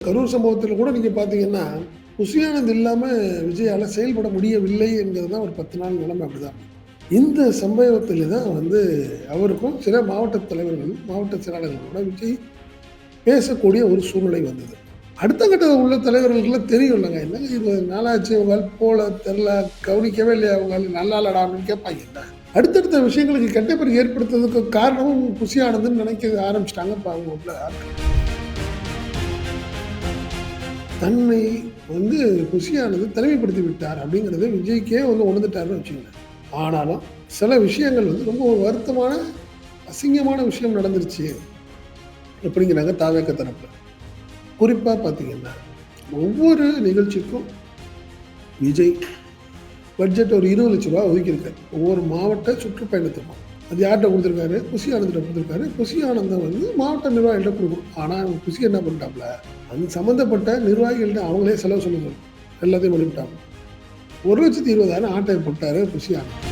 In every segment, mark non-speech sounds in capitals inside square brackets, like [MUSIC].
கரூர் சம்பவத்தில் கூட நீங்கள் பார்த்தீங்கன்னா புசியானது இல்லாமல் விஜயால் செயல்பட முடியவில்லை என்கிறது தான் ஒரு பத்து நாள் நிலைமை அப்படிதான். இந்த சம்பவத்தில் தான் வந்து அவருக்கும் சில மாவட்ட தலைவர்கள் மாவட்ட செயலாளர்களோட விஜய் பேசக்கூடிய ஒரு சூழ்நிலை வந்தது. அடுத்த கட்ட உள்ள தலைவர்களுக்குலாம் தெரியும் இல்லைங்க. என்ன இது? நாளாச்சு அவங்களால் போல தெரில கவனிக்கவே இல்லையா அவங்களால நல்லா இல்லடான்னு கேட்பாங்க. என்ன அடுத்தடுத்த விஷயங்களுக்கு கெட்ட பேர் ஏற்படுத்துறதுக்கு காரணமும் குசியானதுன்னு நினைக்க ஆரம்பிச்சிட்டாங்க இப்போ அவங்க உள்ள ஆட்கள். தன்னை வந்து குஷியானது தனிமைப்படுத்தி விட்டார் அப்படிங்கிறத விஜய்க்கே வந்து உணர்ந்துட்டாருன்னு வச்சுக்கோங்க. ஆனாலும் சில விஷயங்கள் வந்து ரொம்ப ஒரு வருத்தமான அசிங்கமான விஷயம் நடந்துருச்சு. அப்படிங்கிறாங்க தாவேக்க தரப்பு குறிப்பாக பார்த்தீங்கன்னா ஒவ்வொரு நிகழ்ச்சிக்கும் விஜய் பட்ஜெட் ஒரு இருபது லட்ச ரூபா ஒதுக்கியிருக்காரு. ஒவ்வொரு மாவட்ட சுற்றுப்பயணத்துக்கும். அது யார்கிட்ட கொடுத்துருக்காரு? குசி ஆனந்திட்ட கொடுத்துருக்காரு. குசி ஆனந்தம் வந்து மாவட்ட நிர்வாகிகள்ட்ட கொடுக்கும். ஆனால் அவங்க குசி என்ன பண்ணிட்டாப்ல? அந்த சம்மந்தப்பட்ட நிர்வாகிகள்ட்ட அவங்களே செலவு சொல்லுங்க எல்லாத்தையும் பண்ணிவிட்டாங்க ஒரு லட்சத்தி இருபதாயிரம் ஆட்டை போட்டாரு குசி ஆனந்த்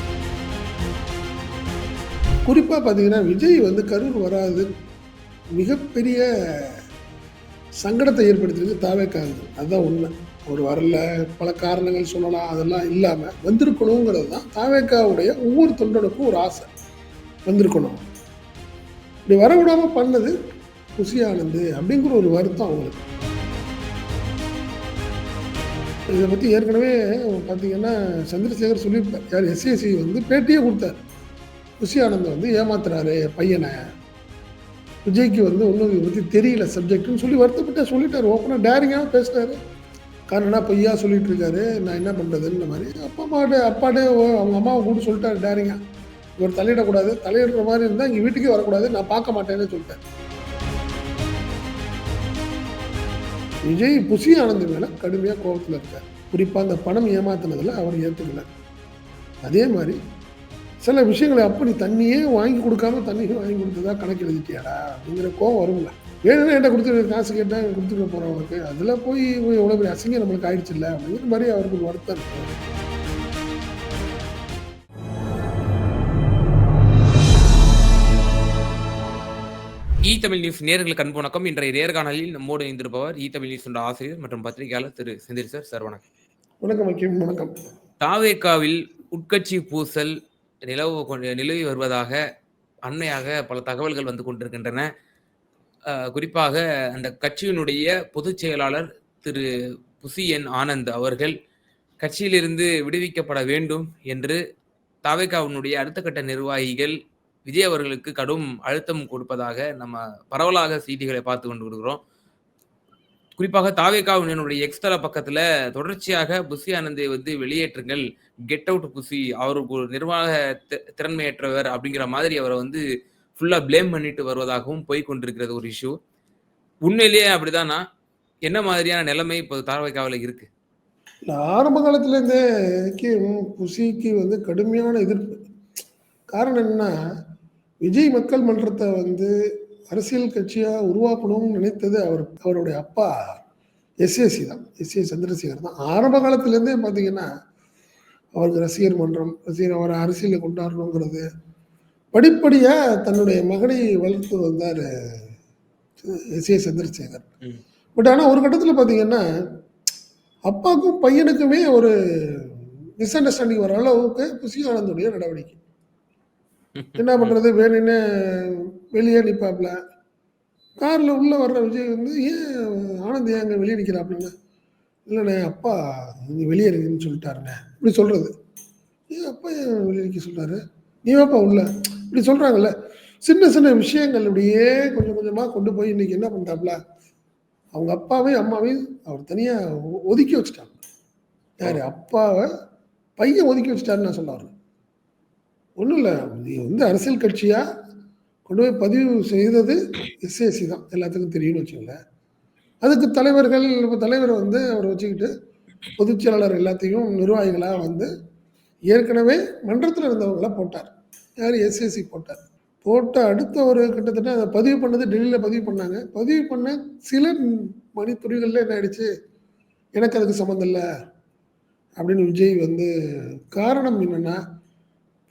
குறிப்பாக பார்த்தீங்கன்னா விஜய் வந்து கரூர் வராது. மிகப்பெரிய சங்கடத்தை ஏற்படுத்தியிருக்கு தாவேக்காது அதுதான் உண்மை. ஒரு வரல. பல காரணங்கள் சொல்லலாம். அதெல்லாம் இல்லாமல் வந்திருக்கணுங்கிறது தான் தாவேக்காவுடைய ஒவ்வொரு தொண்டனுக்கும் ஒரு ஆசை. வந்திருக்கணும். இப்படி வரவிடாமல் பண்ணது குசியானது அப்படிங்கிற ஒரு வருத்தம் அவங்களுக்கு. இதை பற்றி ஏற்கனவே பார்த்தீங்கன்னா சந்திரசேகர் சொல்லியிருப்பார். யார்? எஸ்ஏசி வந்து பேட்டியே கொடுத்தார். குஷி ஆனந்த் வந்து ஏமாத்துறாரு பையனை. விஜய்க்கு வந்து ஒன்றும் இதை பற்றி தெரியல சப்ஜெக்ட்னு சொல்லி வருத்தப்பட்ட சொல்லிட்டார். ஓப்பனாக டேரிங்காக பேசினார். காரணம்னா பொய்யா சொல்லிட்டு இருக்காரு. நான் என்ன பண்ணுறதுன்ற மாதிரி. அப்பா அம்மாட்ட அப்பாட்டே அவங்க அம்மாவை கூட சொல்லிட்டாரு டேரிங்காக இவர் தலையிடக்கூடாது. தலையிடுற மாதிரி இருந்தால் இங்கே வீட்டுக்கே வரக்கூடாது. நான் பார்க்க மாட்டேன்னு சொல்லிட்டேன். விஜய் புசி ஆனந்த் மேலே கடுமையாக கோபத்தில் இருக்கார். குறிப்பாக அந்த பணம் ஏமாத்தினதில் அவர் ஏற்றுக்கல அதே மாதிரி சில விஷயங்களை அப்படி தண்ணியே வாங்கி கொடுக்காம தண்ணியே வாங்கி கொடுத்ததா கணக்கு எழுதிட்டியாடா அப்படிங்கிற கோவம் வரும்ல. வேணும்னா என்கிட்ட கொடுத்து காசு கேட்டால் கொடுத்துட்டு போகிறவங்களுக்கு அதில் போய் எவ்வளோ பெரிய அசிங்கம் நம்மளுக்கு ஆயிடுச்சு இல்லை அப்படிங்கிற மாதிரி அவருக்கு ஒரு வருத்தம் இருக்கு. இ தமிழ் நியூஸ் நேர்களுக்கு அன்பு வணக்கம். இன்றைய நேர்காணலில் நம்மோடு இணைந்திருப்பவர் இ தமிழ் நியூஸ் என்ற ஆசிரியர் மற்றும் பத்திரிகையாளர் திரு செந்தில் சார். சார் வணக்கம். வணக்கம் வணக்கம். தாவேக்காவில் உட்கட்சி பூசல் நிலவு நிலவி வருவதாக அண்மையாக பல தகவல்கள் வந்து கொண்டிருக்கின்றன. குறிப்பாக அந்த கட்சியினுடைய பொதுச் செயலாளர் திரு புசி என் ஆனந்த் அவர்கள் கட்சியிலிருந்து விடுவிக்கப்பட வேண்டும் என்று தாவேக்காவினுடைய அடுத்த கட்ட நிர்வாகிகள் விஜய் அவர்களுக்கு கடும் அழுத்தம் கொடுப்பதாக நம்ம பரவலாக செய்திகளை பார்த்து கொண்டு வருகிறோம் குறிப்பாக தாவேகாவினுடைய எக்ஸ்தல பக்கத்துல தொடர்ச்சியாக புசி ஆனந்தை வந்து வெளியேற்றுங்கள் கெட் அவுட் புசி அவருக்கு ஒரு நிர்வாக திறன்மையற்றவர் அப்படிங்கிற மாதிரி அவரை வந்து ஃபுல்லா ப்ளேம் பண்ணிட்டு வருவதாகவும் போய் கொண்டிருக்கிறது ஒரு இஷ்யூ உண்மையிலேயே அப்படிதானா? என்ன மாதிரியான நிலைமை இப்போ தாவேகாவில் இருக்கு? ஆரம்ப காலத்துலேருந்தே புசிக்கு வந்து கடுமையான எதிர்ப்பு. காரணம் என்னன்னா விஜய் மக்கள் மன்றத்தை வந்து அரசியல் கட்சியாக உருவாக்கணும்னு நினைத்தது அவர் அவருடைய அப்பா எஸ்ஏசி தான். எஸ்ஏ சந்திரசேகர் தான். ஆரம்ப காலத்துலேருந்தே பார்த்தீங்கன்னா அவருக்கு ரசிகர் மன்றம் ரசிகர் அவரை அரசியலில் கொண்டாடணுங்கிறது படிப்படியாக தன்னுடைய மகனை வளர்த்து வந்தார் எஸ்ஏ சந்திரசேகர். பட் ஆனால் ஒரு கட்டத்தில் பார்த்தீங்கன்னா அப்பாவுக்கும் பையனுக்குமே ஒரு மிஸ் அண்டர்ஸ்டாண்டிங் வர அளவுக்கு ஆனந்துடைய நடவடிக்கை. என்ன பண்ணுறது வேணும்னு வெளியே நிற்பாப்ல காரில் உள்ளே வர்ற விஜய் வந்து ஏன் ஆனந்த் ஏன் அங்கே வெளியே நிற்கிறாப்லண்ணே இல்லைண்ணே அப்பா நீ வெளியே இருக்குன்னு சொல்லிட்டாருண்ணே. இப்படி சொல்கிறது ஏன் அப்பா ஏன் வெளியே நிற்க சொல்கிறாரு நீ வாப்பா உள்ள. இப்படி சொல்கிறாங்கல்ல சின்ன சின்ன விஷயங்கள் இப்படியே கொஞ்சம் கொஞ்சமாக கொண்டு போய் இன்னைக்கு என்ன பண்ணிட்டாப்ல அவங்க அப்பாவையும் அம்மாவையும் அவர் தனியாக ஒதுக்கி வச்சுட்டாங்க யார்? அப்பாவை பையன் ஒதுக்கி வச்சுட்டாருன்னு நான் சொல்ல வரேன் ஒன்றும் இல்லை நீ வந்து அரசியல் கட்சியாக கொண்டு போய் பதிவு செய்தது எஸ்ஏசி தான். எல்லாத்துக்கும் தெரியும்னு வச்சுக்கோங்களேன். அதுக்கு தலைவர்கள் தலைவர் வந்து அவரை வச்சுக்கிட்டு பொதுச் செயலாளர் எல்லாத்தையும் நிர்வாகிகளாக வந்து ஏற்கனவே மன்றத்தில் இருந்தவங்கள போட்டார். யார்? எஸ்எஸ்சி போட்டார். போட்ட அடுத்த ஒரு கிட்டத்தட்ட அதை பதிவு பண்ணது டெல்லியில் பதிவு பண்ணாங்க. பதிவு பண்ண சில மணித்துறைகளில் என்ன ஆயிடுச்சு? எனக்கு அதுக்கு சம்மந்தம் இல்லை. அப்படின்னு விஜய் வந்து காரணம் என்னென்னா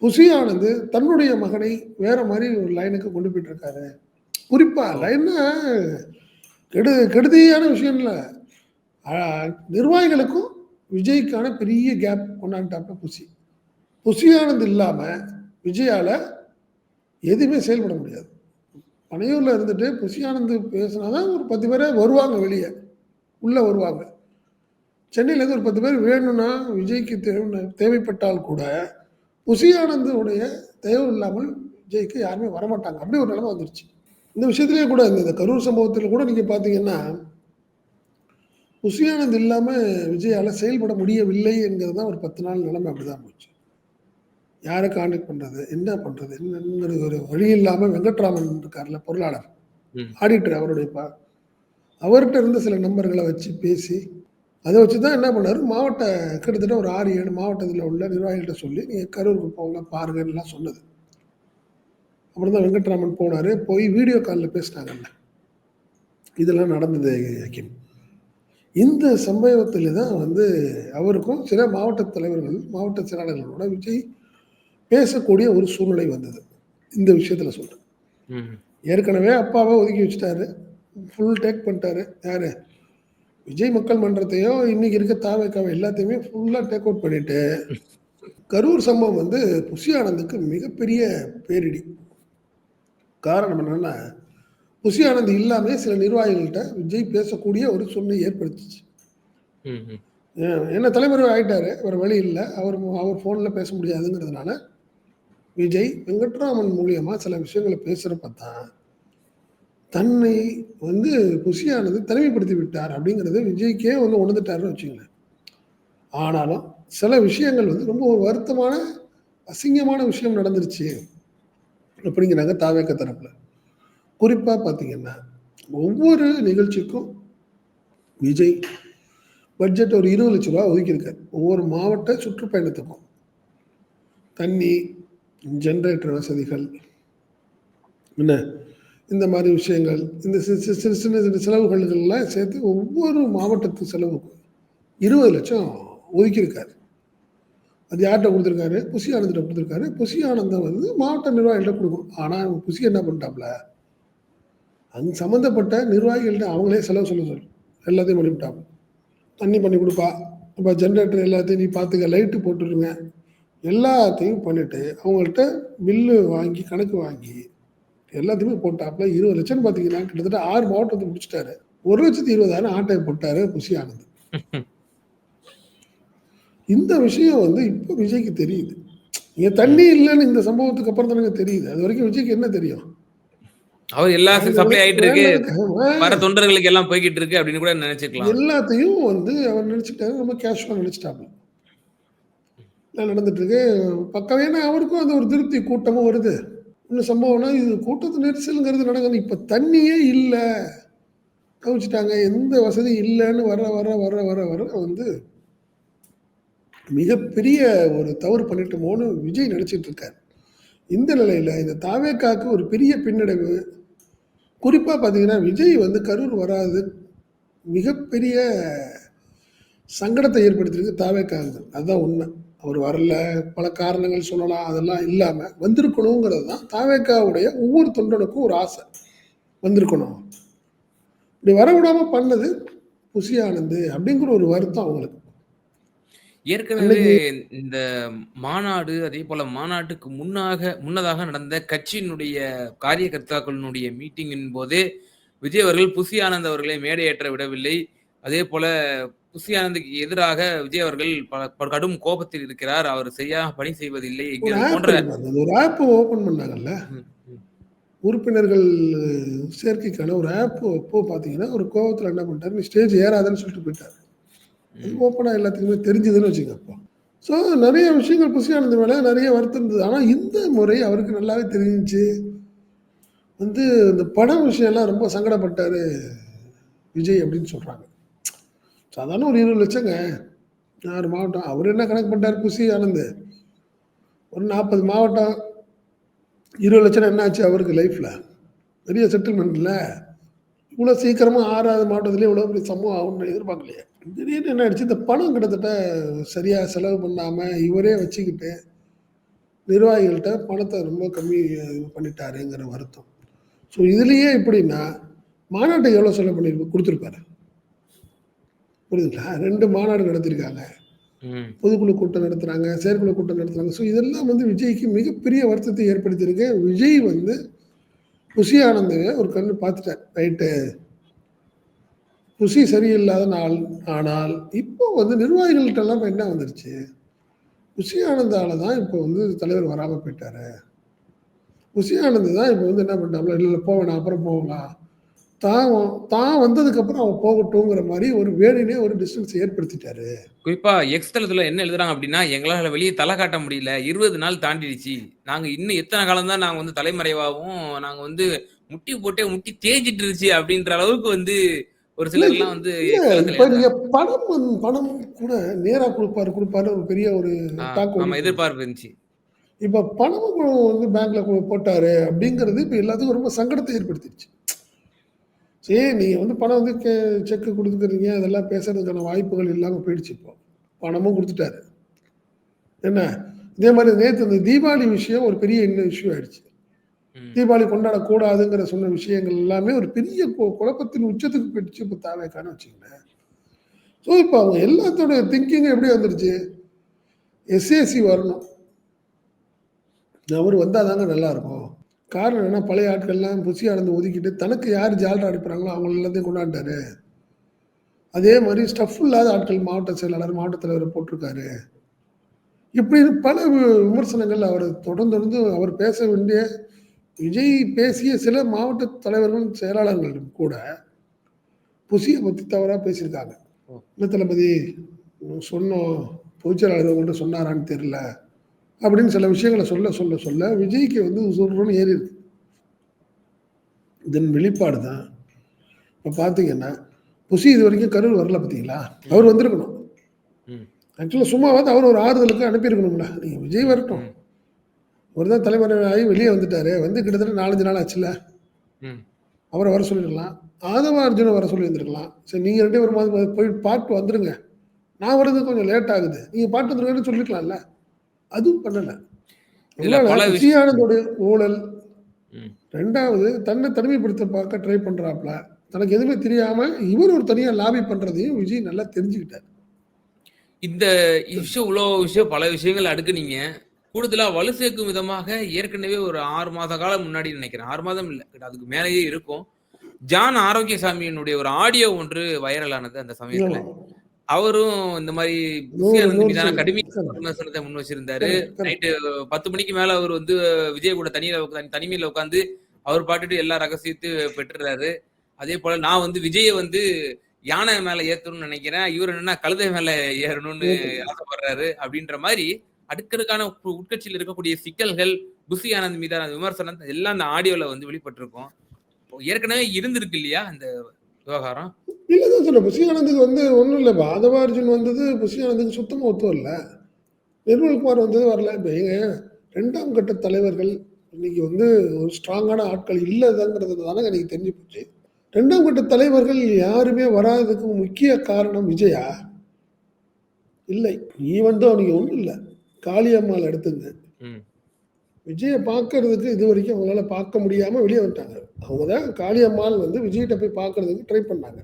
புசி ஆனந்த் தன்னுடைய மகனை வேற மாதிரி ஒரு லைனுக்கு கொண்டு போயிட்டு இருக்காரு குறிப்பா லைன்னா கெடு கெடுதியான விஷயம் இல்லை. நிர்வாகிகளுக்கும் விஜய்க்கான பெரிய கேப் கொண்டாண்டாப்ப புசி புசியானது இல்லாமல் விஜயால எதுவுமே செயல்பட முடியாது. பனையூரில் இருந்துட்டு புசியானந்து பேசினாதான் ஒரு பத்து பேரை வருவாங்க வெளியே. உள்ளே வருவாங்க. சென்னையிலேருந்து ஒரு பத்து பேர் வேணும்னா விஜய்க்கு தேவை தேவைப்பட்டால் கூட புசியானந்துடைய தேவை இல்லாமல் விஜய்க்கு யாருமே வரமாட்டாங்க. அப்படி ஒரு நிலைமை வந்துருச்சு. இந்த விஷயத்திலேயே கூட இந்த கரூர் சம்பவத்தில் கூட நீங்கள் பார்த்தீங்கன்னா புசியானந்த் இல்லாமல் விஜயால் செயல்பட முடியவில்லை என்கிறது தான் ஒரு பத்து நாள் நிலைமை. அப்படிதான் போச்சு. யாரை காண்டாக்ட் பண்ணுறது என்ன பண்ணுறது என்னங்கிறது ஒரு வழி இல்லாமல் வெங்கட்ராமன் இருக்கார்ல பொருளாளர். ஆடிட்டர் அவருடைய பா அவர்கிட்ட இருந்த சில நம்பர்களை வச்சு பேசி அதை வச்சு தான் என்ன பண்ணார்? மாவட்ட கிட்டத்தட்ட ஒரு ஆறு ஏழு மாவட்டத்தில் உள்ள நிர்வாகிகள்கிட்ட சொல்லி நீங்கள் கரூருக்கு போங்க பாருங்கன்னுலாம் சொன்னது. அப்புறம் தான் வெங்கட்ராமன் போனார். போய் வீடியோ காலில் பேசினாங்கல்ல. இதெல்லாம் நடந்தது ஹக்கீம். இந்த சம்பவத்தில் தான் வந்து அவருக்கும் சில மாவட்ட தலைவர்கள் மாவட்ட செயலாளர்களோட விஜய் பேசக்கூடிய ஒரு சூழ்நிலை வந்தது. இந்த விஷயத்தில் சொல்கிறேன். ஏற்கனவே அப்பாவை ஒதுக்கி வச்சுட்டாரு. ஃபுல் டேக் பண்ணிட்டாரு. யாரு? விஜய் மக்கள் மன்றத்தையோ இன்னைக்கு இருக்க தாவேக்காவை எல்லாத்தையுமே ஃபுல்லாக டேக் அவுட் பண்ணிட்டு கரூர் சம்பவம் வந்து புஷி ஆனந்துக்கு மிகப்பெரிய பேரிடி. காரணம் என்னன்னா புஷி ஆனந்த் இல்லாமே சில நிர்வாகிகள்கிட்ட விஜய் பேசக்கூடிய ஒரு சூழ்நிலை ஏற்படுத்துச்சு. என்ன தலைவர் ஆயிட்டாரு வேறு வழி இல்லை அவர் அவர் ஃபோனில் பேச முடியாதுங்கிறதுனால விஜய் வெங்கட்ராமன் மூலியமா சில விஷயங்களை பேசுகிறப்ப தான் தன்னை வந்து புஷியானது தனிமைப்படுத்தி விட்டார் அப்படிங்கிறது விஜய்க்கே வந்து உணர்ந்துட்டாருன்னு வச்சுங்களேன் ஆனாலும் சில விஷயங்கள் வந்து ரொம்ப ஒரு வருத்தமான அசிங்கமான விஷயம் நடந்துருச்சு அப்படிங்கிறாங்க தாவேக்க தரப்புல. குறிப்பாக பார்த்தீங்கன்னா ஒவ்வொரு நிகழ்ச்சிக்கும் விஜய் பட்ஜெட் ஒரு இருபது லட்ச ரூபா ஒதுக்கியிருக்காரு. ஒவ்வொரு மாவட்ட சுற்றுப்பயணத்துக்கும். தண்ணி ஜென்ரேட்டர் வசதிகள் என்ன? இந்த மாதிரி விஷயங்கள் இந்த சி- சின்ன சின்ன சின்ன செலவுகள்லாம் சேர்த்து ஒவ்வொரு மாவட்டத்து செலவுக்கும் இருபது லட்சம் ஒதுக்கியிருக்காரு. அது யார்கிட்ட கொடுத்துருக்காரு? புசி ஆனந்திட்ட கொடுத்துருக்காரு. புசி ஆனந்தம் வந்து மாவட்ட நிர்வாகிகிட்ட கொடுக்கும். ஆனால் புசி என்ன பண்ணிட்டாப்ல அங்கே சம்மந்தப்பட்ட நிர்வாகிகள்கிட்ட அவங்களே செலவு சொல்ல சொல்லு. எல்லாத்தையும் பண்ணிவிட்டாங்க தண்ணி பண்ணி கொடுப்பா. இப்போ ஜென்ரேட்டர் எல்லாத்தையும் நீ பார்த்துக்க லைட்டு போட்டுருங்க. எல்லாத்தையும் பண்ணிட்டு அவங்கள்ட்ட பில்லு வாங்கி கணக்கு வாங்கி எல்லாத்தையுமே போட்டாப்புல இருபது லட்சம் பார்த்தீங்கன்னா கிட்டத்தட்ட ஆறு மாவட்டத்தை முடிச்சிட்டாரு. ஒரு லட்சத்தி இருபதாயிரம் ஆட்டை போட்டாரு புஷி ஆனந்த். இந்த விஷயம் வந்து இப்போ விஜய்க்கு தெரியுது. இங்க தண்ணி இல்லைன்னு இந்த சம்பவத்துக்கு அப்புறம் தானே தெரியுது. அது வரைக்கும் விஜய்க்கு என்ன தெரியும்? அவர் எல்லா சப்ளை ஆயிட்டு இருக்கு. வர தொண்டர்களுக்கு எல்லாம் போய்கிட்டு இருக்கு அப்படின்னு கூட நினைச்சுக்கலாம். எல்லாத்தையும் வந்து அவர் நினைச்சிட்டாரு ரொம்ப கேஷுவலாக நினைச்சிட்டாப்ல எல்லாம் நடந்துட்டு இருக்கு? பக்கம் ஏன்னா அவருக்கும் அந்த ஒரு திருப்தி கூட்டமும் வருது. இன்னும் சம்பவம்னா இது கூட்டத்து நெரிசலுங்கிறது நடக்குது. இப்போ தண்ணியே இல்லை. கவிச்சிட்டாங்க எந்த வசதி இல்லைன்னு வர வர வர வர வர வந்து மிகப்பெரிய ஒரு தவறு பண்ணிட்டோமோன்னு விஜய் நடிச்சிட்டு இருக்கார். இந்த நிலையில் இந்த தாவேக்காக்கு ஒரு பெரிய பின்னடைவு. குறிப்பாக பார்த்தீங்கன்னா விஜய் வந்து கரூர் வராது. மிகப்பெரிய சங்கடத்தை ஏற்படுத்தியிருக்கு தாவேக்காக அதுதான் உண்மை. அவர் வரல பல காரணங்கள் சொல்லலாம் அதெல்லாம் இல்லாமல் வந்திருக்கணுங்கிறது தான் தாவேக்காவுடைய ஒவ்வொரு தொண்டனுக்கும் ஒரு ஆசை. வந்திருக்கணும். இப்படி வர விடாம பண்ணது புசி ஆனந்து அப்படிங்கிற ஒரு வருத்தம் அவங்களுக்கு. ஏற்கனவே இந்த மாநாடு அதே போல மாநாட்டுக்கு முன்னாக முன்னதாக நடந்த கட்சியினுடைய காரியகர்த்தாக்களினுடைய மீட்டிங்கின் போதே விஜய் அவர்கள் புசி ஆனந்த் அவர்களை மேடையேற்ற விடவில்லை. அதே போல புசி ஆனந்துக்கு எதிராக விஜய் அவர்கள் பல- கடும் கோபத்தில் இருக்கிறார். அவர் சரியா பணி செய்வதில்லை. ஒரு ஆப் ஓபன் பண்ணாங்கல்ல? உறுப்பினர்கள் சேர்க்கைக்கான ஒரு ஆப் எப்போ பார்த்தீங்கன்னா ஒரு கோவத்தில் என்ன பண்ணிட்டாரு? நீ ஸ்டேஜ் ஏறாதன்னு சொல்லிட்டு போயிட்டாரு. ஓப்பனாக எல்லாத்துக்குமே தெரிஞ்சதுன்னு வச்சுக்க அப்போ ஸோ நிறைய விஷயங்கள் புசியானது மேலே நிறைய வருத்தம் இருந்தது. ஆனால் இந்த முறை அவருக்கு நல்லாவே தெரிஞ்சுச்சு. வந்து இந்த படம் விஷயம்லாம் ரொம்ப சங்கடப்பட்டாரு விஜய் அப்படின்னு சொல்கிறாங்க சாதாரண ஒரு இருபது லட்சங்க. ஆறு மாவட்டம். அவர் என்ன கணக்கு பண்ணிட்டார்? புசி ஆனந்த். ஒரு நாற்பது மாவட்டம். இருபது லட்சம் என்ன ஆச்சு அவருக்கு லைஃப்பில் பெரிய செட்டில்மெண்ட்டில் இவ்வளோ சீக்கிரமாக ஆறாவது மாவட்டத்துலேயே இவ்வளோ பெரிய சம்பவம் ஆகும்னு எதிர்பார்க்கலையே. திடீர்னு என்ன ஆயிடுச்சு? இந்த பணம் கிட்டத்தட்ட சரியாக செலவு பண்ணாமல் இவரே வச்சுக்கிட்டு நிர்வாகிகள்கிட்ட பணத்தை ரொம்ப கம்மி இது பண்ணிட்டாருங்கிற வருத்தம். ஸோ இதுலேயே எப்படின்னா மாநாட்டுக்கு எவ்வளோ செலவு பண்ணி கொடுத்துருப்பாரு? புரியுதுங்களா? ரெண்டு மாநாடு நடத்திருக்காங்க. பொதுக்குழு கூட்டம் நடத்துறாங்க செயற்குழு கூட்டம் நடத்துறாங்க. ஸோ இதெல்லாம் வந்து விஜய்க்கு மிகப்பெரிய வருத்தத்தை ஏற்படுத்தியிருக்கு. விஜய் வந்து புஷி ஆனந்தங்க ஒரு கண்ணு பார்த்துட்டார். ரைட்டு. புஷி சரியில்லாத நாள் ஆனால் இப்போ வந்து நிர்வாகிகள்கிட்ட எல்லாம் இப்ப என்ன வந்துருச்சு? புஷி ஆனந்தால தான் இப்போ வந்து தலைவர் வராமல் போயிட்டாரு. புஷி ஆனந்த் தான் இப்போ வந்து என்ன பண்ணிட்டாப்ல இல்லை இல்லை அப்புறம் போகலாம். தான் தான் வந்ததுக்கப்புறம் அவன் போகட்டுங்கிற மாதிரி ஒரு வேணுனே ஒரு டிஸ்டன்ஸ் ஏற்படுத்திட்டாரு. குறிப்பா எக்ஸ் தளத்துல என்ன எழுதுறாங்க அப்படின்னா எங்களால வெளியே தலை காட்ட முடியல இருபது நாள் தாண்டிடுச்சு. நாங்க இன்னும் எத்தனை காலம் தான் நாங்க வந்து தலைமறைவாகவும் நாங்க வந்து முட்டி போட்டே முட்டி தேஞ்சிட்டு இருந்துச்சு அப்படின்ற அளவுக்கு வந்து ஒரு சிலர் எல்லாம் வந்து இப்ப நீங்க. பணம் பணம் கூட நேரா கொடுப்பாரு கொடுப்பாரு ஒரு பெரிய ஒரு நம்ம எதிர்பார்ப்பு இருந்துச்சு. இப்ப பணம் வந்து பேங்க்ல போட்டாரு அப்படிங்கிறது இப்ப எல்லாத்துக்கும் ரொம்ப சங்கடத்தை ஏற்படுத்திடுச்சு. சரி நீங்க வந்து பணம் வந்து செக் கொடுத்துக்கிறீங்க அதெல்லாம் பேசுறதுக்கான வாய்ப்புகள் இல்லாம போயிடுச்சு இப்போ. பணமும் கொடுத்துட்டாரு. என்ன? இதே மாதிரி நேற்று இந்த தீபாவளி விஷயம் ஒரு பெரிய இன்னும் இஷ்யூ ஆயிடுச்சு. தீபாவளி கொண்டாடக்கூடாதுங்கிற சொன்ன விஷயங்கள் எல்லாமே ஒரு பெரிய கு- குழப்பத்தின் உச்சத்துக்கு போயிடுச்சு இப்போ தாவேக்கான்னு வச்சுங்களேன் ஸோ இப்போ அவங்க எல்லாத்தோட திங்கிங் எப்படி வந்துருச்சு? எஸ்ஏசி வரணும். அவர் வந்தால் தாங்க நல்லா இருக்கும். காரணம் என்ன பழைய ஆட்கள்லாம் புசி ஆனந்து ஒதுக்கிட்டு தனக்கு யார் ஜாலரா அடிப்புறாங்களோ அவங்க எல்லாத்தையும் கொண்டாண்டாரு. அதே மாதிரி ஸ்டஃப் இல்லாத ஆட்கள் மாவட்ட செயலாளர் மாவட்ட தலைவர் போட்டிருக்காரு. இப்படி பல விமர்சனங்கள் அவர் தொடர்ந்து அவர் பேச வேண்டிய விஜய் பேசிய சில மாவட்ட தலைவர்களும் செயலாளர்களும் கூட புசியை பற்றி தவறாக பேசியிருக்காங்க. என்ன தளபதி சொன்னோம் பொதுச்செயலாளர் உங்கள்கிட்ட சொன்னாரான்னு தெரியல. அப்படின்னு சில விஷயங்களை சொல்ல சொல்ல சொல்ல விஜய்க்கு வந்து சொல்றோன்னு ஏறி இருக்கு. இதன் வெளிப்பாடு தான். இப்போ பார்த்தீங்கன்னா புசி இது வரைக்கும் கரூர் வரல பார்த்தீங்களா அவர் வந்திருக்கணும். ம். ஆக்சுவலாக சும்மாவது அவர் ஒரு ஆறுதலுக்கு அனுப்பியிருக்கணும்ல. நீங்கள் விஜய் வரட்டும். அவர் தான் தலைவர் ஆகி வெளியே வந்துட்டாரு. வந்து கிட்டத்தட்ட நாலஞ்சு நாள் ஆச்சுல்ல ம். அவரை வர சொல்லிருக்கலாம் ஆதவ அர்ஜுனை வர சொல்லி இருந்திருக்கலாம் சரி நீங்கள் ரெண்டு பேரும் மாதிரி போய் பாட்டு வந்துருங்க. நான் வர்றது கொஞ்சம் லேட் ஆகுது. நீங்கள் பாட்டு வந்துருங்கன்னு சொல்லிருக்கலாம்ல. அதுவும் பண்ணலை. விஜயானந்தோடைய ஊழல். ரெண்டாவது தன்னை தனிமைப்படுத்த பார்க்க ட்ரை பண்றாப்ல. தனக்கு எதுவுமே தெரியாம இவர் ஒரு தனியா லாபி பண்றதையும் விஜய் நல்லா தெரிஞ்சுக்கிட்டார். இந்த விஷயம் இவ்வளோ விஷயம் பல விஷயங்கள் அடுக்குனீங்க. கூடுதலா வலு சேர்க்கும் விதமாக ஏற்கனவே ஒரு ஆறு மாத காலம் முன்னாடி நினைக்கிறேன். ஆறு மாதம் இல்லை அதுக்கு மேலேயே இருக்கும். ஜான் ஆரோக்கியசாமியினுடைய ஒரு ஆடியோ ஒன்று வைரலானது அந்த சமயத்துல. அவரும் இந்த மாதிரி மீதான. கடுமையான விமர்சனத்தை முன் வச்சிருந்தாரு. நைட்டு பத்து மணிக்கு மேல அவர் வந்து விஜய் கூட தனியில தனிமையில உட்காந்து அவர் பாட்டுட்டு எல்லா ரகசியத்து பெற்றுறாரு. அதே போல நான் வந்து விஜயை வந்து யானை மேல ஏத்தணும்னு நினைக்கிறேன். இவர் என்னன்னா கழுதை மேல ஏறணும்னு ஆசைப்படுறாரு அப்படின்ற மாதிரி அடுக்கடுக்கான உட்கட்சியில் இருக்கக்கூடிய சிக்கல்கள் புசி ஆனந்த் மீதான விமர்சனம் எல்லாம் அந்த ஆடியோல வந்து வெளிப்பட்டிருக்கும். ஏற்கனவே இருந்திருக்கு இல்லையா அந்த விவகாரம்? இல்லதான் சொல்ல புஷியானந்துக்கு வந்து ஒன்றும் இல்லை ஆதவ அர்ஜுன் வந்தது புஷியானந்துக்கு சுத்தமாக ஒத்து வரல. நிர்மல்குமார் வந்தது வரல. இப்போ எங்க ரெண்டாம் கட்ட தலைவர்கள் இன்னைக்கு வந்து ஒரு ஸ்ட்ராங்கான ஆட்கள் இல்லைதாங்கிறது தானே எனக்கு தெரிஞ்சு போச்சு. ரெண்டாம் கட்ட தலைவர்கள் யாருமே வராததுக்கு முக்கிய காரணம் விஜயா? இல்லை. ஈவன் தான் அவனுக்கு ஒன்றும் இல்லை. காளியம்மாள் எடுத்துங்க. விஜயை பார்க்கறதுக்கு இது வரைக்கும் அவங்களால பார்க்க முடியாம வெளியே வந்துட்டாங்க. அவங்க தான் காளியம்மாள் வந்து விஜய்கிட்ட போய் பார்க்கறதுக்கு ட்ரை பண்ணாங்க.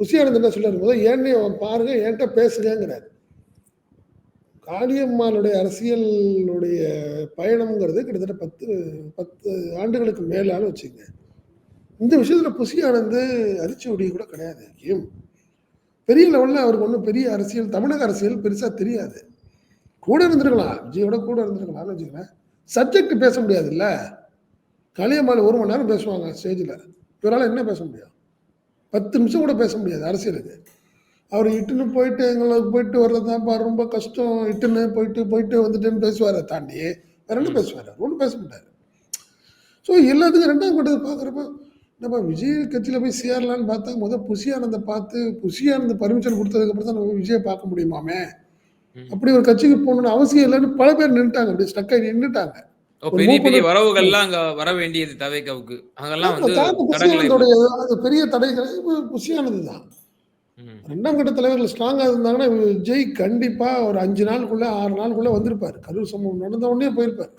புசியானந்த் என்ன சொல்றாரு? போது ஏன்னே பாருங்க என்கிட்ட பேசுங்கிறார் காளியம்மாளுடைய அரசியலுடைய பயணம்ங்கிறது கிட்டத்தட்ட பத்து பத்து ஆண்டுகளுக்கு மேலான வச்சுங்க இந்த விஷயத்துல புசியானந்து அரிச்சுவடி கூட கிடையாது. பெரிய லெவலில் அவருக்கு ஒன்றும் பெரிய அரசியல் தமிழக அரசியல் பெருசாக தெரியாது. கூட இருந்திருக்கலாம். விஜயோட கூட இருந்திருக்கலாம்னு வச்சுக்கோங்களேன் சப்ஜெக்ட் பேச முடியாதுல்ல? களியம்மாள் ஒரு மணி நேரம் பேசுவாங்க ஸ்டேஜில். இவரால் என்ன பேச முடியும்? பத்து நிமிஷம் கூட பேச முடியாது அரசியலுக்கு. அவர் இட்டுன்னு போயிட்டு எங்களுக்கு போயிட்டு வர்றதுதான்ப்பா ரொம்ப கஷ்டம். இட்டுன்னு போயிட்டு போயிட்டு வந்துட்டுன்னு பேசுவாரை தாண்டி வேற என்ன பேசுவார்? ஒன்றும் பேச மாட்டார். ஸோ எல்லாத்துக்கும் ரெண்டாம் கட்டத்தை பார்க்குறப்ப நம்ம விஜய் கட்சியில் போய் சேரலான்னு பார்த்தா முதல் புசியானந்தை பார்த்து புசியானந்த பர்மிஷன் கொடுத்ததுக்கப்புறம் தான் நம்ம விஜயை பார்க்க முடியுமாமே? அப்படி ஒரு கட்சிக்கு போகணும்னு அவசியம் இல்லைன்னு பல பேர் நின்றுட்டாங்க அப்படி ஸ்டக் ஆகி நின்றுட்டாங்க பெரிய பெரிய வரவுகள்லாம் அங்க வர வேண்டியது தவைக்காவுக்கு அங்கெல்லாம் வந்து பெரிய தடைகளை புசியானது தான். ரெண்டாம் கட்ட தலைவர்கள் ஸ்ட்ராங்காக இருந்தாங்கன்னா விஜய் கண்டிப்பாக ஒரு அஞ்சு நாளுக்குள்ளே ஆறு நாளுக்குள்ளே வந்திருப்பார். கரூர் சம்பவம் நடந்த உடனே போயிருப்பார்.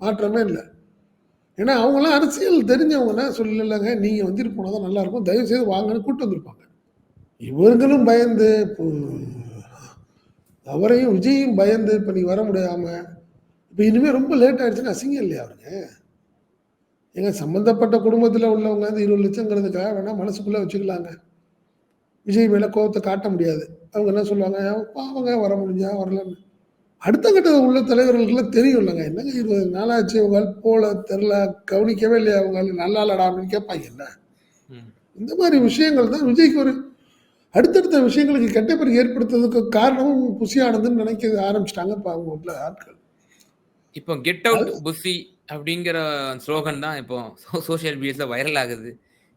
மாற்றமே இல்லை. ஏன்னா அவங்கலாம் அரசியல் தெரிஞ்சவங்கன்னா சொல்லலைங்க? நீங்கள் வந்துட்டு போனால் தான் நல்லாயிருக்கும் தயவு செய்து வாங்கன்னு கூப்பிட்டு வந்திருப்பாங்க. இவர்களும் பயந்து அவரையும் விஜயும் பயந்து இப்போ நீ வர முடியாமல் இப்போ இனிமேல் ரொம்ப லேட் ஆயிடுச்சுன்னா அசிங்கம் இல்லையா அவருக்கு? ஏங்க சம்மந்தப்பட்ட குடும்பத்தில் உள்ளவங்க வந்து இருபது லட்சங்கிறதுக்காக வேணால் மனசுக்குள்ளே வச்சுக்கலாங்க. விஜய் மேலே கோபத்தை காட்ட முடியாது. அவங்க என்ன சொல்லுவாங்க பாவங்க வர முடிஞ்சா வரலன்னு. அடுத்த கட்ட உள்ள தலைவர்களுக்கெல்லாம் தெரியும் இல்லைங்க. என்னங்க இருபது நாளாச்சு அவங்க போல தெரில கவனிக்கவே இல்லையா? அவங்க நல்லா இல்லடா அப்படின்னு கேட்பாங்க என்ன. இந்த மாதிரி விஷயங்கள் தான் விஜய்க்கு ஒரு அடுத்தடுத்த விஷயங்களுக்கு கெட்ட பேர் ஏற்படுத்துறதுக்கு காரணமும் புசி ஆனந்துன்னு நினைக்க ஆரம்பிச்சிட்டாங்க இப்போ அவங்க உள்ள ஆட்கள். இப்போ கெட் அவுட் புஸ்ஸி அப்படிங்கிற ஸ்லோகன் தான் இப்போ சோஷியல் மீடியாஸில் வைரல் ஆகுது.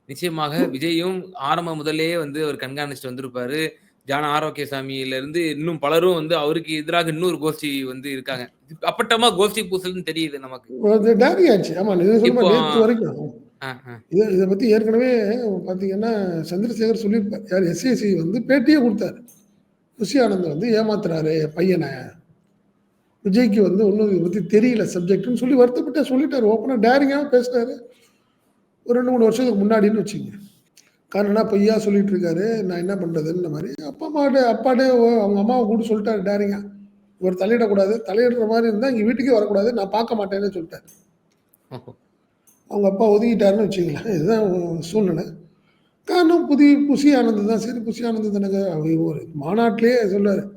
நிச்சயமாக விஜயும் ஆரம்பம் முதல்லே வந்து அவர் கண்காணிச்சுட்டு வந்திருப்பாரு. ஜான ஆரோக்கியசாமியில இருந்து இன்னும் பலரும் வந்து அவருக்கு எதிராக இன்னொரு கோஷ்டி வந்து இருக்காங்க. அப்பட்டமா கோஷ்டி பூசல்னு தெரியுது நமக்கு. ஆமாம் இது. இதை பற்றி ஏற்கனவே பார்த்தீங்கன்னா சந்திரசேகர் சொல்லியிருப்பார் யார் எஸ்ஏசி வந்து பேட்டியே கொடுத்தாரு. புஷி ஆனந்த் வந்து ஏமாத்துறாரு பையனை. விஜய்க்கு வந்து ஒன்றும் இதை பற்றி தெரியல சப்ஜெக்ட்னு சொல்லி வருத்தப்பட்டே சொல்லிட்டாரு. ஓப்பனாக டேரிங்காக பேசினாரு. ஒரு ரெண்டு மூணு வருஷத்துக்கு முன்னாடின்னு வச்சுங்க. காரணம்னா பொய்யா சொல்லிட்டு இருக்காரு. நான் என்ன பண்ணுறதுன்ற மாதிரி. அப்பா அம்மாட்டே அப்பாட்டே அவங்க அம்மாவை கூட சொல்லிட்டாரு டேரிங்கா இவர் தலையிடக்கூடாது. தலையிடுற மாதிரி இருந்தால் இங்கே வீட்டுக்கே வரக்கூடாது. நான் பார்க்க மாட்டேன்னு சொல்லிட்டாரு. அவங்க அப்பா ஒதுக்கிட்டாருன்னு வச்சுக்கலாம் இதுதான் சூழ்நிலை. காரணம் புதிய புசி ஆனந்த் தான். சரி புசி ஆனந்த் அவங்க ஒரு மாநாட்டிலேயே சொல்றாரு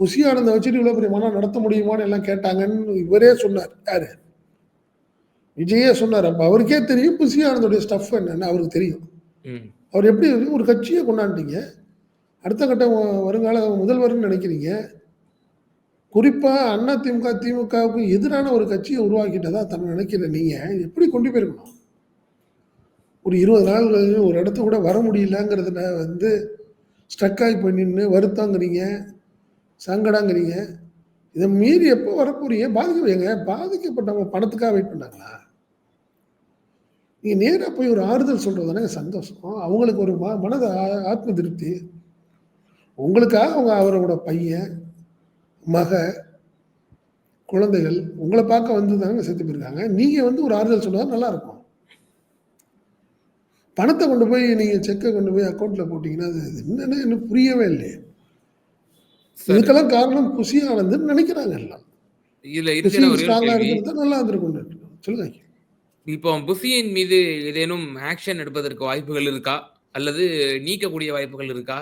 புசி ஆனந்தை வச்சுட்டு இவ்வளோ பெரிய மாநாடு நடத்த முடியுமான்னு எல்லாம் கேட்டாங்கன்னு இவரே சொன்னார். யாரு? விஜயே சொன்னார். அப்போ அவருக்கே தெரியும் புசி ஆனந்தோடைய ஸ்டஃப் என்னன்னு அவருக்கு தெரியும். அவர் எப்படி ஒரு கட்சியை கொண்டாண்டீங்க அடுத்த கட்ட வ- வருங்கால முதல்வர்னு நினைக்கிறீங்க. குறிப்பாக அண்ணா திமுக திமுகவுக்கு எதிரான ஒரு கட்சியை உருவாக்கிட்டதா தன்னை நினைக்கிற நீங்கள் எப்படி கொண்டு போயிருக்கணும்? ஒரு இருபது நாள் ஒரு இடத்து கூட வர முடியலங்கிறதுல வந்து ஸ்ட்ரக் ஆகி போய் நின்று வருத்தங்கிறீங்க சங்கடங்கிறீங்க. இதை மீறி எப்போ வரப்போறீங்க? பாதிக்கப்படுங்க பாதிக்கப்பட்டவங்க பணத்துக்காக வெயிட் பண்ணாங்களா? நீங்கள் நேராக போய் ஒரு ஆறுதல் சொல்கிறது தானே சந்தோஷம். அவங்களுக்கு ஒரு ம மனத ஆத்ம திருப்தி. உங்களுக்காக அவங்க அவரோட பையன் மக குழந்தைகள் உங்களை பார்க்க வந்து தானே செத்து போயிருக்காங்க. நீங்கள் வந்து ஒரு ஆறுதல் சொன்னதா நல்லா இருக்கும் பணத்தை கொண்டு போய் நீங்கள் செக்கை கொண்டு போய் அக்கௌண்ட்டில் போட்டிங்கன்னா அது என்னன்னு எனக்கு புரியவே இல்லையே. இதுக்கெல்லாம் காரணம் புசி ஆனந்துன்னு நினைக்கிறாங்க எல்லாம். இதுல இருக்கிற நல்லா இருந்திருக்கும். சொல்லுங்க. இப்போ புசியின் மீது ஏதேனும் ஆக்ஷன் எடுப்பதற்கு வாய்ப்புகள் இருக்கா? அல்லது நீக்கக்கூடிய வாய்ப்புகள் இருக்கா?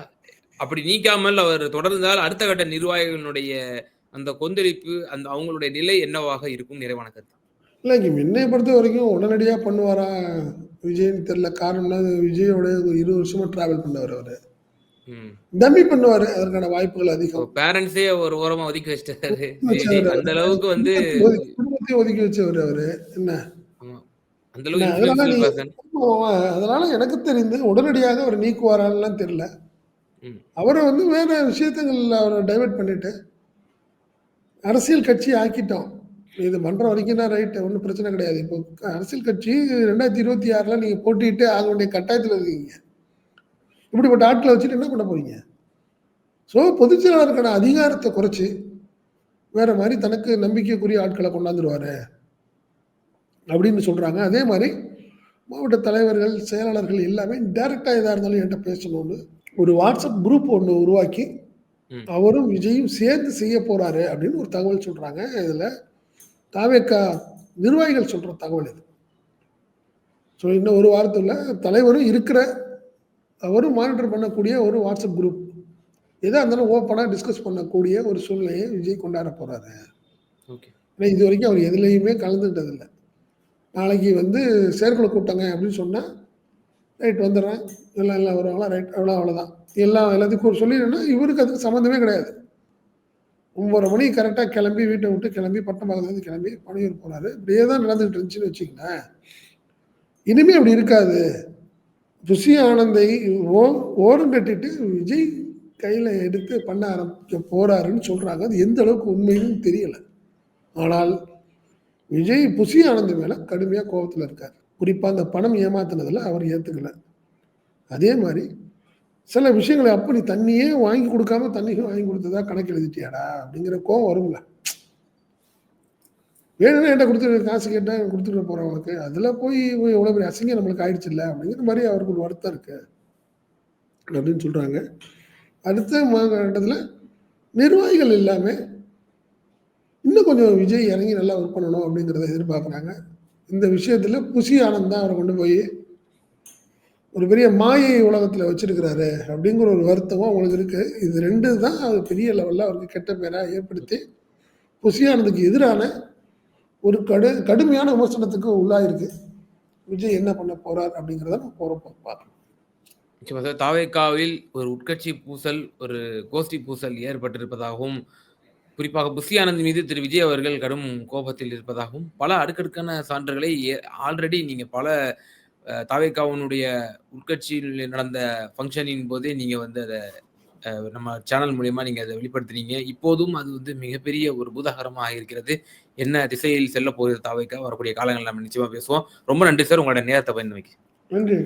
அப்படி நீக்காமல் அவர் தொடர்ந்தால் அடுத்த கட்ட நிர்வாகிகளுடைய அந்த கொந்தளிப்பு அந்த அவங்களுடைய நிலை என்னவாக இருக்கும் நிறைவான கருத்து இல்லைங்க என்னை பொறுத்த வரைக்கும் உடனடியாக பண்ணுவாரா விஜய்னு தெரியல. காரணம்னா விஜயோட இருபது வருஷமா டிராவல் பண்ணவர் அவர். டம்மி பண்ணுவார். அதற்கான வாய்ப்புகள் அதிகம். பேரண்ட்ஸே ஒரு ஓரமா ஒதுக்கி வச்சிட்டாரு. [LAUGHS] அந்த அளவுக்கு வந்து குடும்பத்தையும் ஒதுக்கி வச்சவர் அவர். என்ன? ஆமா. அந்த அளவுக்கு இல்ல, அதனால எனக்கு தெரிந்து உடனடியாக அவர் நீக்குவாரான்லாம் தெரியல. அவரை வந்து வேற விஷயத்துங்களில் அவரை டைவர்ட் பண்ணிட்டு அரசியல் கட்சி ஆக்கிட்டோம். இது பண்ணுற வரைக்கும் ரைட் ஒன்றும் பிரச்சனை கிடையாது. இப்போ அரசியல் கட்சி ரெண்டாயிரத்தி இருபத்தி ஆறில் நீங்கள் போட்டிட்டு ஆக வேண்டிய கட்டாயத்தில் இருக்கீங்க. இப்படிப்பட்ட ஆட்களை வச்சுட்டு என்ன பண்ண போறீங்க? ஸோ பொதுச் செயலாளருக்கான அதிகாரத்தை குறைச்சி வேற மாதிரி தனக்கு நம்பிக்கைக்குரிய ஆட்களை கொண்டாந்துருவாரு அப்படின்னு சொல்றாங்க. அதே மாதிரி மாவட்ட தலைவர்கள் செயலாளர்கள் எல்லாமே டைரக்டாக எதாக இருந்தாலும் என்கிட்ட பேசணும்னு ஒரு வாட்ஸ்அப் குரூப் ஒன்று உருவாக்கி. அவரும் விஜயும் சேர்ந்து செய்ய போறாரு அப்படின்னு ஒரு தகவல் சொல்றாங்க. இதுல தாவேக்கா நிர்வாகிகள் சொல்ற தகவல் இது. ஸோ இன்னும் ஒரு வாரத்தில் தலைவரும் இருக்கிற அவரும் மானிட்டர் பண்ணக்கூடிய ஒரு வாட்ஸ்அப் குரூப். எதாக இருந்தாலும் ஓப்பனாக டிஸ்கஸ் பண்ணக்கூடிய ஒரு சூழ்நிலையை விஜய் கொண்டாட Okay. ஏன்னா இது வரைக்கும் அவர் எதுலேயுமே கலந்துக்கிட்டதில்லை. நாளைக்கு வந்து செயற்குழு கூட்டங்க அப்படின்னு சொன்னால் ரைட் வந்துடுறேன். எல்லாம் எல்லாம் வருவாங்களா ரைட் அவ்வளோ அவ்வளோதான் எல்லாம் எல்லாத்துக்கும் சொல்லிடுன்னா இவருக்கு அதுக்கு சம்மந்தமே கிடையாது. ஒம்பது மணி கரெக்டாக கிளம்பி வீட்டை விட்டு கிளம்பி பட்டணம் கிளம்பி பணியூர் போனார் இப்படியே தான் நடந்துகிட்டு இருந்துச்சுன்னு வச்சிங்களேன் இனிமேல் அப்படி இருக்காது. புஷி ஆனந்தை ஓ ஓரம் கட்டிட்டு விஜய் கையில் எடுத்து பண்ண ஆரம்பிக்க போகிறாருன்னு சொல்கிறாங்க அது எந்த அளவுக்கு உண்மைன்னு தெரியலை. ஆனால் விஜய் புசி ஆனந்த் மேலே கடுமையாக கோபத்தில் இருக்கார். குறிப்பாக அந்த பணம் ஏமாத்தினதில் அவர் ஏற்றுக்கலை அதே மாதிரி சில விஷயங்களை அப்போ நீ தண்ணியே வாங்கி கொடுக்காம தண்ணியும் வாங்கி கொடுத்ததா கணக்கு எழுதிட்டியாடா அப்படிங்கிற கோவம் வரும்ல. வேணும்னா என்கிட்ட கொடுத்து காசு கேட்டேன் கொடுத்துட்டு போகிறவங்களுக்கு அதில் போய் எவ்வளோ பெரிய அசிங்கம் நம்மளுக்கு ஆயிடுச்சு இல்லை அப்படிங்கிற மாதிரி அவருக்கு ஒரு வருத்தம் இருக்கு. அப்படின்னு சொல்கிறாங்க அடுத்த ம- நிர்வாகிகள் எல்லாமே இன்னும் கொஞ்சம் விஜய் இறங்கி நல்லா ஒர்க் பண்ணணும் அப்படிங்கிறத எதிர்பார்க்குறாங்க. இந்த விஷயத்தில் புசி ஆனந்த் தான் அவரை கொண்டு போய் ஒரு பெரிய மாயை உலகத்தில் வச்சிருக்கிறாரு அப்படிங்கிற ஒரு வருத்தமும் அவங்களுக்கு இருக்குது இது ரெண்டு தான் அது பெரிய லெவலில் அவருக்கு கெட்ட பேராக ஏற்படுத்தி புசியானதுக்கு எதிரான ஒரு கடு கடுமையான விமர்சனத்துக்கு உள்ளாயிருக்கு. விஜய் என்ன பண்ண போறார் அப்படிங்கிறத நம்ம போகிறப்போ பார்க்கணும் தாவேக்காவில் ஒரு உட்கட்சி பூசல் ஒரு கோஷ்டி பூசல் ஏற்பட்டிருப்பதாகவும் குறிப்பாக புஷி ஆனந்த் மீது திரு விஜய் அவர்கள் கடும் கோபத்தில் இருப்பதாகவும் பல அடுக்கடுக்கான சான்றுகளை ஆல்ரெடி நீங்க பல தாவேக்காவனுடைய உட்கட்சியில் நடந்த ஃபங்க்ஷனின் போதே நீங்க வந்து அதை நம்ம சேனல் மூலயமா நீங்க அதை வெளிப்படுத்தினீங்க. இப்போதும் அது வந்து மிகப்பெரிய ஒரு பூதாகரமாக இருக்கிறது. என்ன திசையில் செல்ல போகுது தாவேக்கா? வரக்கூடிய காலங்கள் நம்ம நிச்சயமா பேசுவோம். ரொம்ப நன்றி சார். உங்களோட நேரத்தை பயந்து வைக்க நன்றி.